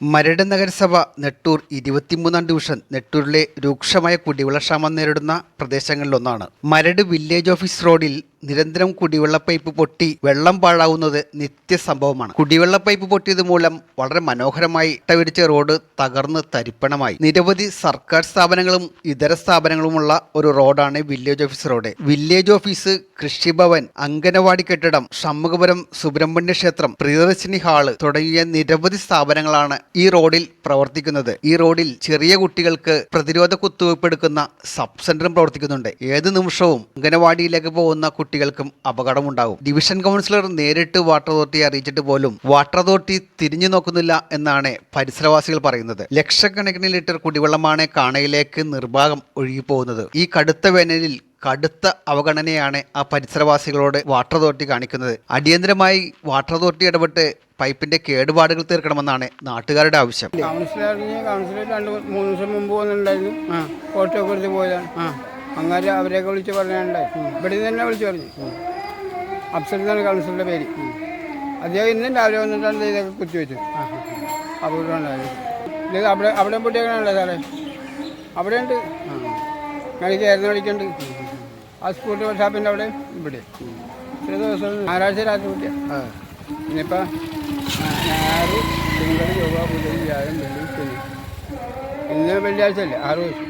മരട് നഗരസഭ നെട്ടൂർ ഇരുപത്തിമൂന്നാം ഡിവിഷൻ നെട്ടൂരിലെ രൂക്ഷമായ കുടിവെള്ളക്ഷാമം നേരിടുന്ന പ്രദേശങ്ങളിലൊന്നാണ്. മരട് വില്ലേജ് ഓഫീസ് റോഡിൽ നിരന്തരം കുടിവെള്ള പൈപ്പ് പൊട്ടി വെള്ളം പാഴാവുന്നത് നിത്യസംഭവമാണ്. കുടിവെള്ള പൈപ്പ് പൊട്ടിയത് മൂലം വളരെ മനോഹരമായി ഇട്ടവിരിച്ച റോഡ് തകർന്ന് തരിപ്പണമായി. നിരവധി സർക്കാർ സ്ഥാപനങ്ങളും ഇതര സ്ഥാപനങ്ങളുമുള്ള ഒരു റോഡാണ് village office road. Village office Krishibhavan anganwadi കെട്ടിടം ഷമ്മുഖപുരം സുബ്രഹ്മണ്യ ക്ഷേത്രം പ്രിയദർശിനി ഹാൾ തുടങ്ങിയ നിരവധി സ്ഥാപനങ്ങളാണ് ഈ റോഡിൽ പ്രവർത്തിക്കുന്നത്. ഈ റോഡിൽ ചെറിയ കുട്ടികൾക്ക് പ്രതിരോധ കുത്തിവയ്പ് എടുക്കുന്ന സബ് സെന്ററും പ്രവർത്തിക്കുന്നുണ്ട്. ഏത് നിമിഷവും അംഗനവാടിയിലേക്ക് പോകുന്ന കുട്ടികൾക്കും അപകടമുണ്ടാകും. ഡിവിഷൻ കൗൺസിലർ നേരിട്ട് വാട്ടർ അതോറിറ്റിയെ അറിയിച്ചിട്ട് പോലും വാട്ടർ അതോറിറ്റി തിരിഞ്ഞു നോക്കുന്നില്ല എന്നാണ് പരിസരവാസികൾ പറയുന്നത്. ലക്ഷക്കണക്കിന് ലിറ്റർ കുടിവെള്ളമാണ് കാണയിലേക്ക് നിർഭാഗം ഒഴുകിപ്പോകുന്നത് ഈ കടുത്ത വേനലിൽ കടുത്ത അവഗണനയാണ് ആ പരിസരവാസികളോട് വാട്ടർ അതോറിറ്റി കാണിക്കുന്നത്. അടിയന്തരമായി വാട്ടർ അതോറിറ്റി ഇടപെട്ട് പൈപ്പിന്റെ കേടുപാടുകൾ തീർക്കണമെന്നാണ് നാട്ടുകാരുടെ ആവശ്യം. കൗൺസിലർ കൗൺസിലർ രണ്ട് മൂന്ന് ദിവസം മുമ്പ് വന്നിട്ടുണ്ടായിരുന്നു. ഒക്കെ പോയതാണ്. അങ്ങനെ അവരെയൊക്കെ വിളിച്ച് പറഞ്ഞിട്ടുണ്ടായി. ഇവിടെ തന്നെ വിളിച്ച് പറഞ്ഞു. അപ്സരിതാണ് കൗൺസിലറുടെ പേര്. അദ്ദേഹം ഇന്നും രാവിലെ വന്നിട്ടാണ് ഇത് ഇതൊക്കെ കുത്തിവെച്ചു അപകടമുണ്ടായത് ഇത് അവിടെ അവിടെ പൊട്ടിയൊക്കെയാണല്ലോ സാറേ? അവിടെ ഉണ്ട് എനിക്ക് ആയിരുന്നു വിളിക്കുന്നുണ്ട് ആ സ്കൂട്ടർ ഷാപ്പിന്റെ അവിടെ ഇവിടെ. ചില ദിവസം ഞായറാഴ്ച രാത്രി കുട്ടിയ ഇന്നിപ്പോൾ ഞായർ തിങ്കൾ ചൊവ്വ വ്യാഴം വെള്ളി ഇന്ന് വെള്ളിയാഴ്ച അല്ലേ? ആറ് ദിവസം.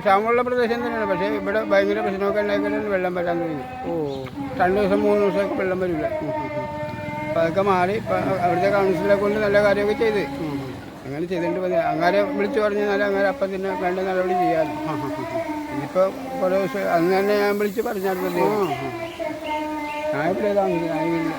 ക്ഷാമമുള്ള പ്രദേശം തന്നെയാണ്. പക്ഷേ ഇവിടെ ഭയങ്കര പ്രശ്നമൊക്കെ ഉണ്ടാക്കിയിട്ടാണ് വെള്ളം വരാൻ തുടങ്ങി. ഓ രണ്ട് ദിവസം മൂന്ന് ദിവസമൊക്കെ വെള്ളം വരില്ല. അപ്പം അതൊക്കെ മാറി അവിടുത്തെ കൗൺസിലെ കൊണ്ട് നല്ല കാര്യമൊക്കെ ചെയ്ത്. അങ്ങനെ ചെയ്തിട്ട് മതി അങ്ങനെ വിളിച്ചു പറഞ്ഞാൽ അങ്ങനെ അപ്പം തന്നെ വേണ്ട നടപടി ചെയ്യാൻ ഇനിയിപ്പോൾ കുറേ ദിവസം അന്ന് തന്നെ ഞാൻ വിളിച്ച് പറഞ്ഞാൽ മതി. ഞാൻ ഇവിടെ താമസിക്കും ഞാൻ ഇല്ല.